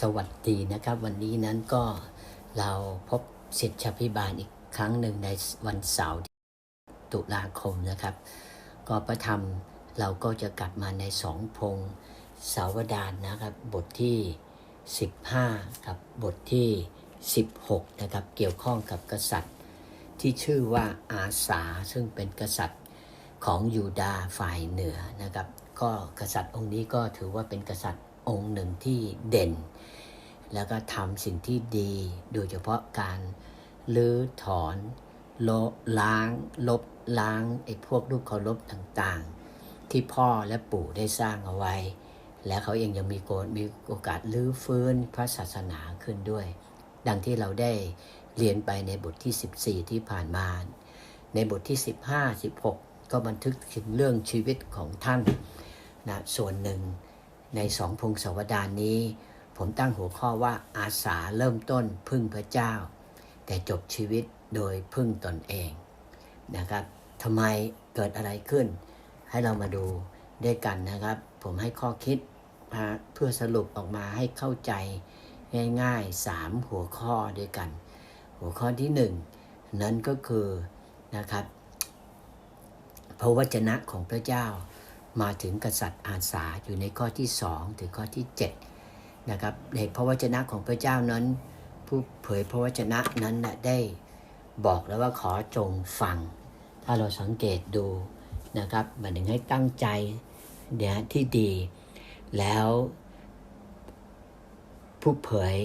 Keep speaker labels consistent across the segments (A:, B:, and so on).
A: สวัสดีนะครับ วันนี้นั้นก็เราพบสิทธิพิบาลอีกครั้งหนึ่งในวันเสาร์ตุลาคมนะครับ ก็ประธรรมเราก็จะกลับมาในสองพงสาวดานนะครับ บทที่ 15 กับบทที่ 16 นะครับ เกี่ยวข้องกับกษัตริย์ ที่ชื่อว่าอาสาซึ่งเป็นกษัตริย์ของยูดาห์ฝ่ายเหนือนะครับ ก็กษัตริย์องค์นี้ก็ถือว่าเป็นกษัตริย์ องค์หนึ่งที่เด่น แล้วก็ทำสิ่งที่ดี โดยเฉพาะการลื้อถอนละล้าง ลบล้างไอ้พวกรูปเคารพต่างๆ ที่พ่อและปู่ได้สร้างเอาไว้ และเขาเองยังมีโกมีโอกาสลื้อฟื้นพระศาสนาขึ้นด้วย ดังที่เราได้เรียนไปในบทที่ 14 ที่ผ่านมา ในบทที่ 15 16 ก็บันทึกถึงเรื่องชีวิตของท่านนะส่วนหนึ่ง ในสองพงศาวดารนี้ ผมตั้งหัวข้อว่าอาสาเริ่มต้นพึ่งพระเจ้า แต่จบชีวิตโดยพึ่งตนเองนะครับทำไมเกิดอะไรขึ้น ให้เรามาดูด้วยกันนะครับ ผมให้ข้อคิดเพื่อสรุปออกมาให้เข้าใจง่ายๆ 3 หัวข้อด้วยกัน หัวข้อที่ 1 นั้นก็คือนะครับพระวจนะของพระเจ้า มาถึงกษัตริย์อาสาอยู่ในข้อที่ 2 ถึงข้อที่7นะครับในพระวจนะของพระเจ้านั้น ผู้เผยพระวจนะนั้นนะได้บอกแล้วว่าขอจงฟัง ถ้าเราสังเกตดูนะครับมันถึงให้ตั้งใจเนี่ยที่ดี แล้วผู้เผย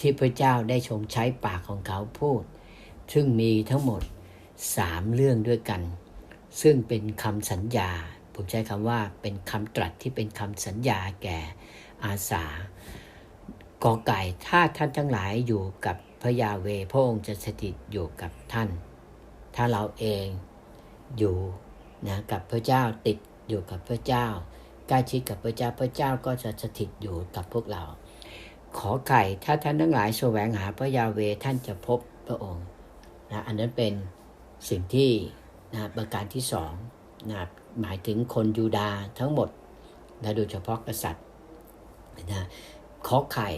A: ที่พระเจ้าได้ชมใช้ปากของเขาพูด ซึ่งมีทั้งหมดสามเรื่องด้วยกัน ซึ่งเป็นคำสัญญา ผมใช้คำว่าเป็นคำตรัสที่เป็นคำสัญญาแก่อาสากอไก่ถ้าท่านทั้งหลายอยู่กับพระยาเวพระองค์จะสถิตอยู่กับท่าน ถ้าเราเองอยู่นะกับพระเจ้าติดอยู่กับพระเจ้าใกล้ชิดกับพระเจ้าพระเจ้าก็จะสถิตอยู่กับพวกเรา ขอไก่ถ้าท่านทั้งหลายแสวงหาพระยาเวท่านจะพบพระองค์นะอันนั้นเป็นสิ่งที่นะประการที่สองนะ หมายถึงคนยูดาทั้งหมดนะโดยเฉพาะกษัตริย์นะขอไข่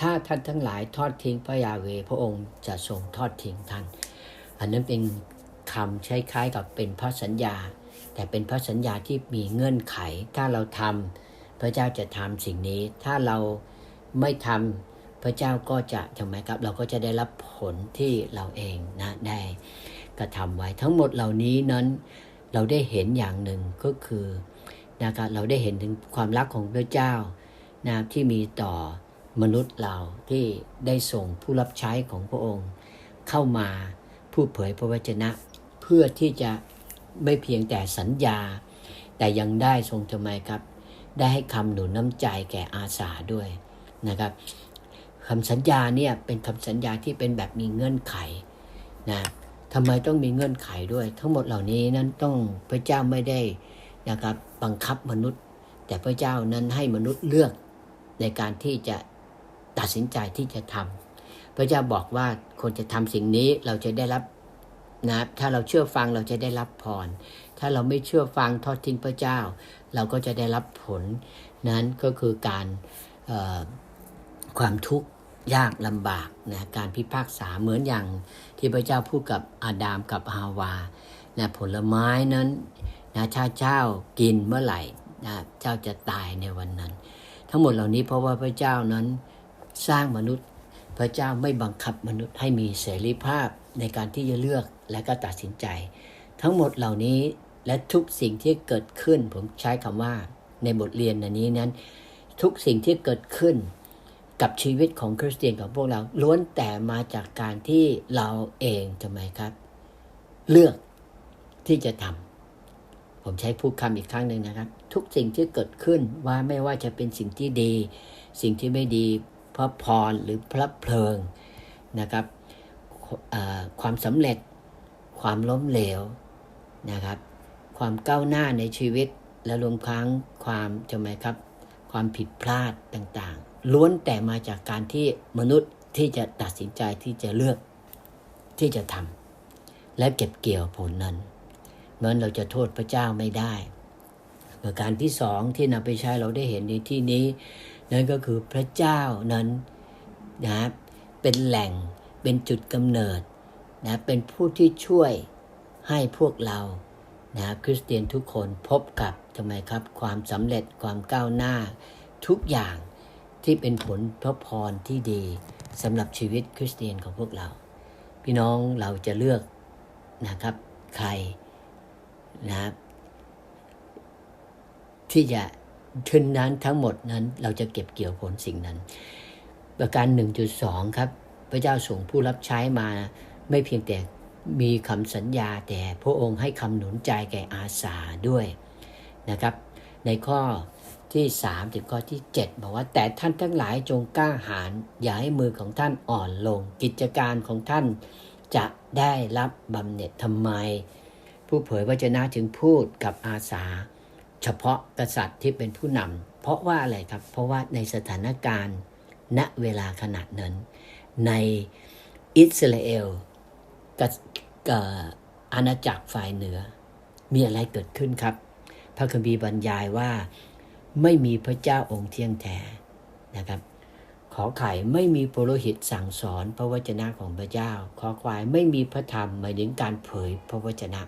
A: ถ้าท่านทั้งหลายทอดทิ้งพระยาเวพระองค์จะทรงทอดทิ้งท่าน อันนั้นเป็นคำใช้คล้ายกับเป็นพระสัญญา แต่เป็นพระสัญญาที่มีเงื่อนไข ถ้าเราทำพระเจ้าจะทำสิ่งนี้ ถ้าเราไม่ทำพระเจ้าก็จะทำไมครับ เราก็จะได้รับผลที่เราเองนะได้กระทำไว้ทั้งหมดเหล่านี้นั้น เราได้เห็นอย่างหนึ่งก็คือนะครับเราได้เห็นถึงความรักของพระเจ้านะที่มีต่อมนุษย์เราที่ได้ส่งผู้รับใช้ของพระองค์ เข้ามาผู้เผยพระวจนะ เพื่อที่จะไม่เพียงแต่สัญญา แต่ยังได้ทรงทำไมครับ ได้ให้คำหนุนน้ำใจแก่อาสาด้วยนะครับคำสัญญาเนี่ยเป็นคำสัญญาที่เป็นแบบมีเงื่อนไขนะ ทำไมต้องมีเงื่อนไขด้วย ทั้งหมดเหล่านี้นั้นต้องพระเจ้าไม่ได้นะครับบังคับมนุษย์ แต่พระเจ้านั้นให้มนุษย์เลือกในการที่จะตัดสินใจที่จะทำพระเจ้าบอกว่าคนจะทำสิ่งนี้เราจะได้รับนะถ้าเราเชื่อฟังเราจะได้รับพร ถ้าเราไม่เชื่อฟังทอดทิ้งพระเจ้า เราก็จะได้รับผลนั้นก็คือการความทุกข์ ยากลำบากนะการพิพากษาเหมือนอย่างที่พระเจ้าพูดกับอาดามกับฮาวานะผลไม้นั้นนะถ้าเจ้ากินเมื่อไหร่นะเจ้าจะตายในวันนั้น ทั้งหมดเหล่านี้เพราะว่าพระเจ้านั้นสร้างมนุษย์ พระเจ้าไม่บังคับมนุษย์ให้มีเสรีภาพในการที่จะเลือกและก็ตัดสินใจ ทั้งหมดเหล่านี้และทุกสิ่งที่เกิดขึ้นผมใช้คำว่าในบทเรียนอันนี้นั้น ทุกสิ่งที่เกิดขึ้น กับชีวิตของคริสเตียนของพวกเราล้วนแต่มาจากการที่เราเองทำไมครับ เลือกที่จะทำผมใช้พูดคำอีกครั้งหนึ่งนะครับ ทุกสิ่งที่เกิดขึ้นว่าไม่ว่าจะเป็นสิ่งที่ดี สิ่งที่ไม่ดีพระพรหรือพระเพลิงนะครับความสำเร็จความล้มเหลวนะครับ ความก้าวหน้าในชีวิตและรวมทั้งความจะไหมครับ ความผิดพลาดต่าง ล้วนแต่มาจากการที่มนุษย์ที่จะตัดสินใจที่จะเลือกที่จะทำและเก็บเกี่ยวผลนั้นนั้นเราจะโทษพระเจ้าไม่ได้ประการที่สองที่นำไปใช้เราได้เห็นในที่นี้ นั่นก็คือพระเจ้านั้นนะเป็นแหล่งเป็นจุดกำเนิดนะเป็นผู้ที่ช่วยให้พวกเรานะคริสเตียนทุกคนพบกับทำไมครับ ความสำเร็จความก้าวหน้าทุกอย่าง ที่เป็นผลพระพรที่ดีสำหรับชีวิตคริสเตียนของพวกเรา พี่น้องเราจะเลือกนะครับใครนะครับที่จะทึนนั้นทั้งหมดนั้นเราจะเก็บเกี่ยวผลสิ่งนั้น ประการ 1.2 ครับ พระเจ้าส่งผู้รับใช้มาไม่เพียงแต่มีคำสัญญาแต่พระองค์ให้คำหนุนใจแก่อาสาด้วยนะครับ ในข้อ ที่3ถึงข้อที่ 7 บอกว่าแต่ท่านทั้งหลายจงกล้าหาญอย่าให้มือของท่านอ่อนลง กิจการของท่านจะได้รับบำเหน็จทำไม ผู้เผยวจนะถึงพูดกับอาสา เฉพาะกษัตริย์ที่เป็นผู้นำเพราะว่าอะไรครับ เพราะว่าในสถานการณ์ณเวลาขนาดนั้น ในอิสราเอลกับอาณาจักรฝ่ายเหนือ มีอะไรเกิดขึ้นครับ พระคัมภีร์บรรยายว่า ไม่มีพระเจ้าองค์เที่ยงแท้นะครับ ขอไข่ไม่มีปุโรหิตสั่งสอนพระวจนะของพระเจ้า ขอควายไม่มีพระธรรมหมายถึงการเผยพระวจนะ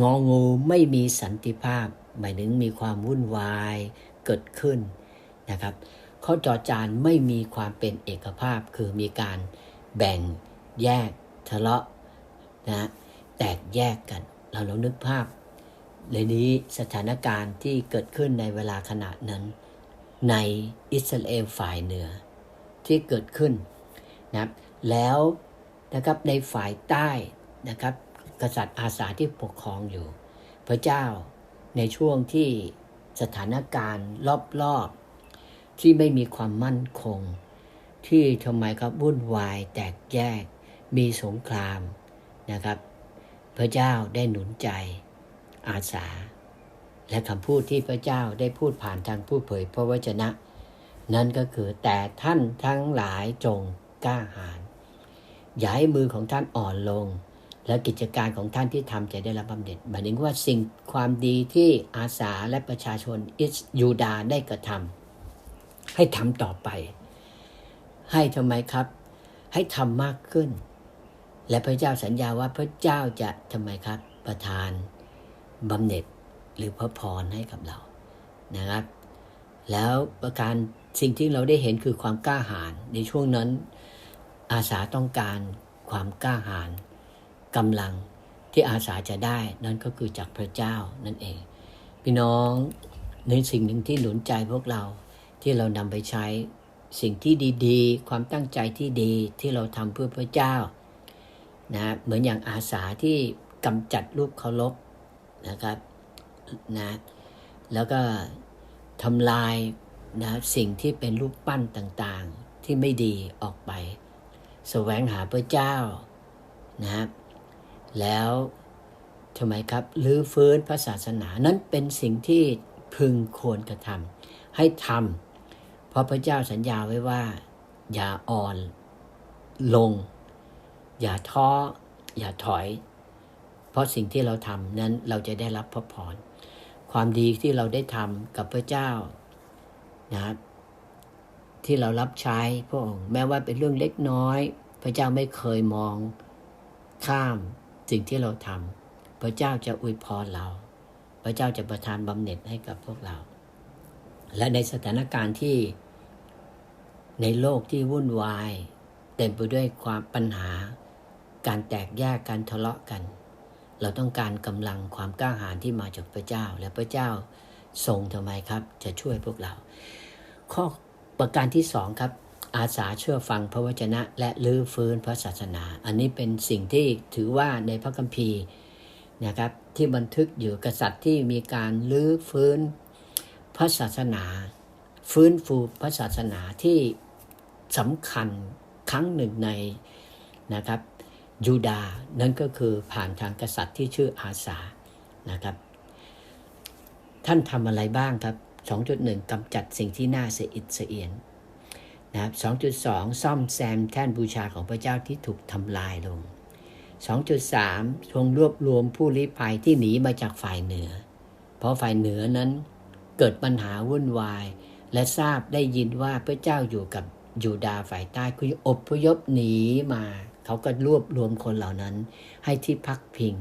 A: งองูไม่มีสันติภาพ หมายถึงมีความวุ่นวายเกิดขึ้นนะครับข้อจอจานไม่มีความเป็นเอกภาพคือมีการแบ่งแยกทะเลาะนะแตกแยกกัน เราลองนึกภาพ เลยนี้สถานการณ์ที่เกิดขึ้นในเวลาขณะนั้น ในอิสราเอลฝ่ายเหนือ ที่เกิดขึ้นนะครับแล้วนะครับในฝ่ายใต้นะครับกษัตริย์อาสาที่ปกครองอยู่ พระเจ้าในช่วงที่สถานการณ์รอบๆ ที่ไม่มีความมั่นคง ที่ทำไมครับวุ่นวายแตกแยกมีสงครามนะครับ พระเจ้าได้หนุนใจ อาสา และคำพูดที่พระเจ้าได้พูดผ่านทางผู้เผยพระวจนะ นั่นก็คือแต่ท่านทั้งหลายจงกล้าหาญอย่าให้มือของท่านอ่อนลง และกิจการของท่านที่ทำจะได้รับบำเหน็จหมายถึงว่าสิ่งความดีที่อาสาและประชาชนอิสยูดาได้กระทำให้ทำต่อไป ให้ทำไมครับ ให้ทำมากขึ้น และพระเจ้าสัญญาว่าพระเจ้าจะทำไมครับ ประทาน บำเหน็จหรือพระพรให้กับเรานะครับ แล้วประการสิ่งที่เราได้เห็นคือความกล้าหาญในช่วงนั้น อาสาต้องการความกล้าหาญกำลังที่อาสาจะได้นั่นก็คือจากพระเจ้านั่นเอง พี่น้องในสิ่งหนึ่งที่หนุนใจพวกเราที่เรานำไปใช้สิ่งที่ดีๆ ความตั้งใจที่ดีที่เราทำเพื่อพระเจ้านะเหมือนอย่างอาสาที่กำจัดรูปเคารพ นะครับนะแล้วก็ทำลายนะสิ่งที่เป็นรูปปั้นต่างๆที่ไม่ดีออกไปสแสวงหาพระเจ้านะครับแล้วทำไมครับลื้อฟื้นพระศาสนานั้นเป็นสิ่งที่พึงควรกระทำให้ทำเพราะพระเจ้าสัญญาไว้ว่า อย่าอ่อนลง อย่าท้อ อย่าถอย เพราะสิ่งที่เราทำนั้นเราจะได้รับพระพร ความดีที่เราได้ทำกับพระเจ้านะครับที่เรารับใช้พระองค์แม้ว่าเป็นเรื่องเล็กน้อย พระเจ้าไม่เคยมองข้ามสิ่งที่เราทำพระเจ้าจะอวยพรเรา พระเจ้าจะประทานบำเหน็จให้กับพวกเรา และในสถานการณ์ที่ในโลกที่วุ่นวาย เต็มไปด้วยความปัญหา การแตกแยกการทะเลาะกัน เราต้องการกำลังความกล้าหาญที่มาจากพระเจ้า และพระเจ้าทรงทำไมครับ จะช่วยพวกเรา ข้อประการที่สองครับ อาสาเชื่อฟังพระวจนะ และลื้อฟื้นพระศาสนา อันนี้เป็นสิ่งที่ถือว่าในพระคัมภีร์นะครับ ที่บันทึกอยู่กษัตริย์ที่มีการลื้อฟื้นพระศาสนา ฟื้นฟูพระศาสนาที่สำคัญครั้งหนึ่งในนะครับ ยูดานั่นก็คือผ่านทางกษัตริย์ที่ชื่ออาสานะครับ ท่านทำอะไรบ้างครับ 2.1กำจัดสิ่งที่น่าเสียอิดเสียนนะครับ2.2 ซ่อมแซมแท่นบูชาของพระเจ้าที่ถูกทำลายลง 2.3 ทรงรวบรวมผู้ลี้ภัยที่หนีมาจากฝ่ายเหนือ เพราะฝ่ายเหนือนั้นเกิดปัญหาวุ่นวาย และทราบได้ยินว่าพระเจ้าอยู่กับยูดาฝ่ายใต้คืออพยพหนีมา เขาก็รวบรวมคนเหล่านั้น ให้ที่พักพิง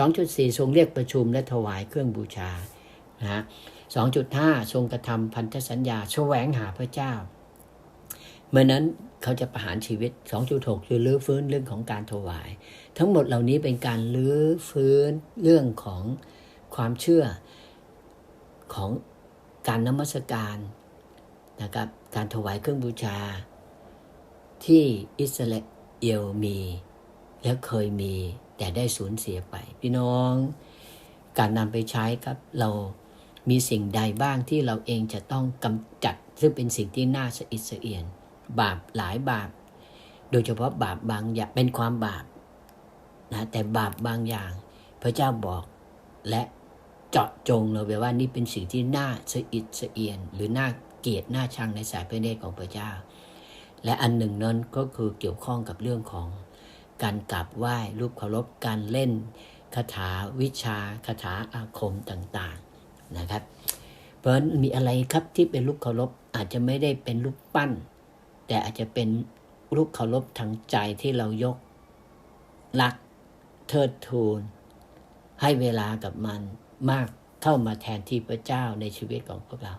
A: 2.4 ทรงเรียกประชุมและถวายเครื่องบูชานะ2.5 ทรงกระทำพันธสัญญาแสวงหาพระเจ้า เมื่อนั้นเขาจะประหารชีวิต 2.6 คือลื้อฟื้นเรื่องของการถวาย ทั้งหมดเหล่านี้เป็นการลื้อฟื้นเรื่องของความเชื่อของการนมัสการนะครับ การถวายเครื่องบูชาที่อิสราเอล เอวมี และเคยมี แต่ได้สูญเสียไป พี่น้อง การนำไปใช้ครับเรามีสิ่งใดบ้างที่เราเองจะต้องกำจัด ซึ่งเป็นสิ่งที่น่าสะอิดสะเอียน บาปหลายบาป โดยเฉพาะบาปบางอย่างเป็นความบาปนะแต่บาปบางอย่าง พระเจ้าบอกและเจาะจงเราไว้ว่านี่เป็นสิ่งที่น่าสะอิดสะเอียน หรือน่าเกลียดน่าชังในสายพระเนตรของพระเจ้า และอันหนึ่งนั้นก็คือเกี่ยวข้องกับเรื่องของการกราบไหว้รูปเคารพการเล่นคาถาวิชาคาถาอาคมต่างๆนะครับ เพราะฉะนั้นมีอะไรครับที่เป็นรูปเคารพอาจจะไม่ได้เป็นรูปปั้น แต่อาจจะเป็นรูปเคารพทางใจที่เรายกรักเทิดทูน ให้เวลากับมันมากเข้ามาแทนที่พระเจ้าในชีวิตของพวกเรา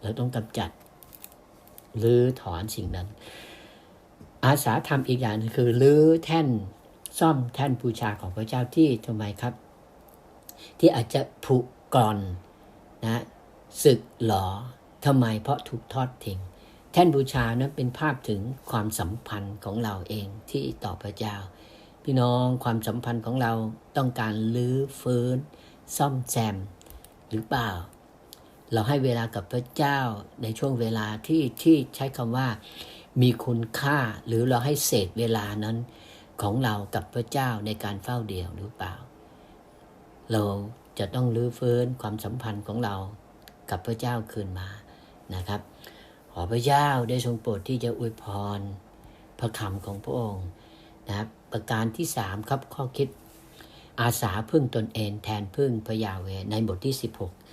A: เราต้องกำจัด รือถอนสิ่งนั้น อาสาทำอีกอย่างคือรื้อแท่นซ่อมแท่นบูชาของพระเจ้าที่ทำไมครับ ที่อาจจะผุกร่อนนะสึกหลอทำไมเพราะถูกทอดทิ้งแท่นบูชานั้นเป็นภาพถึงความสัมพันธ์ของเราเองที่ต่อพระเจ้า พี่น้องความสัมพันธ์ของเราต้องการลื้อฟื้น ซ่อมแซมหรือเปล่า เราให้เวลากับพระเจ้าในช่วงเวลาที่ที่ใช้คำว่า มีคุณค่าหรือเราให้เศษเวลานั้นของเรากับพระเจ้าในการเฝ้าเดี่ยวหรือเปล่า เราจะต้องรื้อฟื้นความสัมพันธ์ของเรากับพระเจ้าคืนมานะครับ ขอพระเจ้าได้ทรงโปรดที่จะอวยพร พระคำของพระองค์นะครับประการที่สามครับข้อคิด อาสาพึ่งตนเองแทนพึ่งพระยาเวในบทที่ 16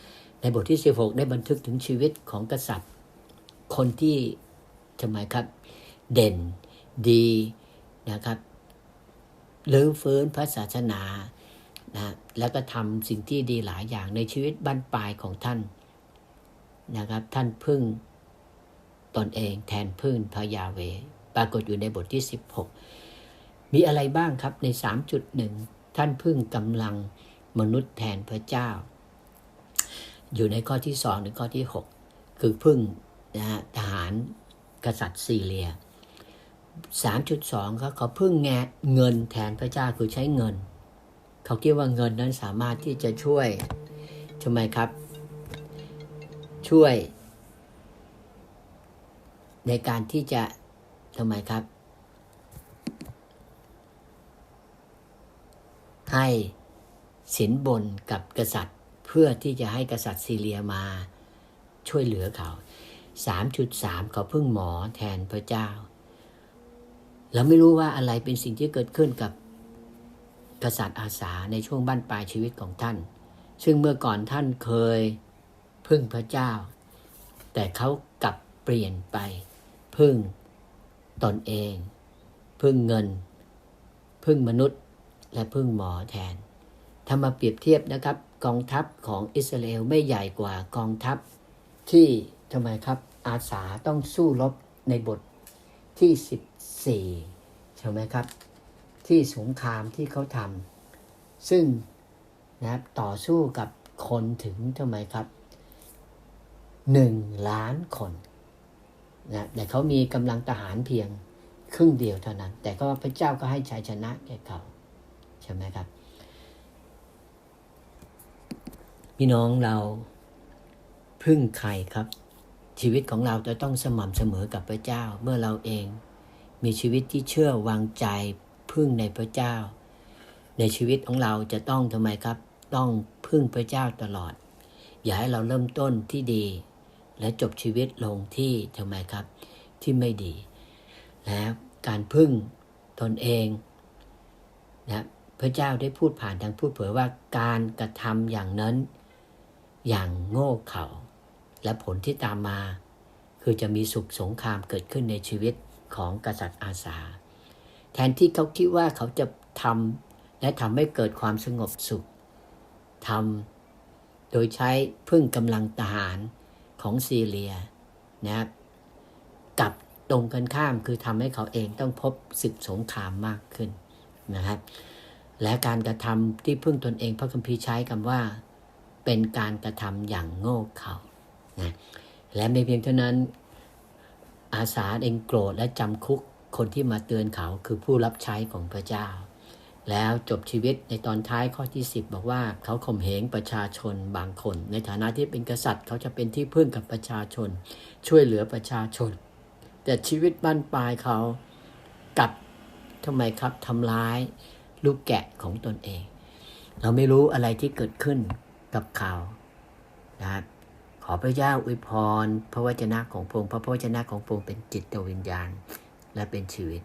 A: ในบทที่ 16 ได้บันทึกถึงชีวิตของกษัตริย์ คนที่ทำไมครับ เด่นดีนะครับเลื้อฟื้นพระศาสนานะแล้วก็ทำสิ่งที่ดีหลายอย่างในชีวิตบ้านปลายของท่านนะครับ ท่านพึ่งตนเองแทนพึ่งพระยาเว ปรากฏอยู่ในบทที่ 16 มีอะไรบ้างครับใน 3.1 ท่านพึ่งกำลังมนุษย์แทนพระเจ้า อยู่ในข้อที่2ถึงข้อที่ 6 คือพึ่งนะฮะทหารกษัตริย์ซีเรีย 3.2ครับเขาพึ่งแงเงินแทนพระเจ้าคือใช้เงิน เขาคิดว่าเงินนั้นสามารถที่จะช่วยทำไมครับ ช่วย ในการที่จะทำไมครับ ให้สินบนกับกษัตริย์ เพื่อที่จะให้กษัตริย์ซีเรียมาช่วยเหลือเขา 3.3 เขาพึ่งหมอแทนพระเจ้า เราไม่รู้ว่าอะไรเป็นสิ่งที่เกิดขึ้นกับกษัตริย์อาสาในช่วงบ้านปลายชีวิตของท่าน ซึ่งเมื่อก่อนท่านเคยพึ่งพระเจ้า แต่เขากลับเปลี่ยนไป พึ่งตนเอง พึ่งเงิน พึ่งมนุษย์ และพึ่งหมอแทนถ้ามาเปรียบเทียบนะครับ กองทัพของอิสราเอลไม่ใหญ่กว่ากองทัพ ที่ทำไมครับอาสาต้องสู้รบในบทที่ 14 ใช่ไหมครับ ที่สงครามที่เขาทำซึ่งนะครับต่อสู้กับคนถึงทำไมครับหนึ่งล้านคนนะแต่เขามีกำลังทหารเพียงครึ่งเดียวเท่านั้น แต่ก็พระเจ้าก็ให้ชัยชนะแก่เขาใช่ไหมครับ พี่น้องเราพึ่งใครครับ ชีวิตของเราจะต้องสม่ำเสมอกับพระเจ้า เมื่อเราเอง มีชีวิตที่เชื่อวางใจพึ่งในพระเจ้า ในชีวิตของเราจะต้องทำไมครับ ต้องพึ่งพระเจ้าตลอด อย่าให้เราเริ่มต้นที่ดี และจบชีวิตลงที่ทำไมครับ ที่ไม่ดีแล้วการพึ่งตนเองนะพระเจ้าได้พูดผ่านทางพูดเผยว่าการกระทำอย่างนั้น อย่างโง่เขลาและผลที่ตามมา คือจะมีสุขสงครามเกิดขึ้นในชีวิตของกษัตริย์อาสา แทนที่เขาคิดว่าเขาจะทำและทำให้เกิดความสงบสุขทำโดยใช้พึ่งกำลังทหารของซีเรียนะครับกับตรงกันข้ามคือทำให้เขาเองต้องพบศึกสงครามมากขึ้นนะครับ และการกระทำที่พึ่งตนเองพระคัมภีร์ใช้คำว่า เป็นการกระทำอย่างโง่เขลานะและไม่เพียงเท่านั้น อาสาเองโกรธและจำคุกคนที่มาเตือนเขาคือผู้รับใช้ของพระเจ้า แล้วจบชีวิตในตอนท้ายข้อที่ 10 บอกว่าเขาข่มเหงประชาชนบางคน ในฐานะที่เป็นกษัตริย์ เขาจะเป็นที่พึ่งกับประชาชน ช่วยเหลือประชาชน แต่ชีวิตบ้านปลายเขากลับทำไมครับทำร้ายลูกแกะของตนเอง เราไม่รู้อะไรที่เกิดขึ้น กับเขานะครับขอพระเจ้าอวยพร พระวจนะของพระองค์เพราะพระวจนะของพระองค์เป็นจิตวิญญาณ และเป็นชีวิต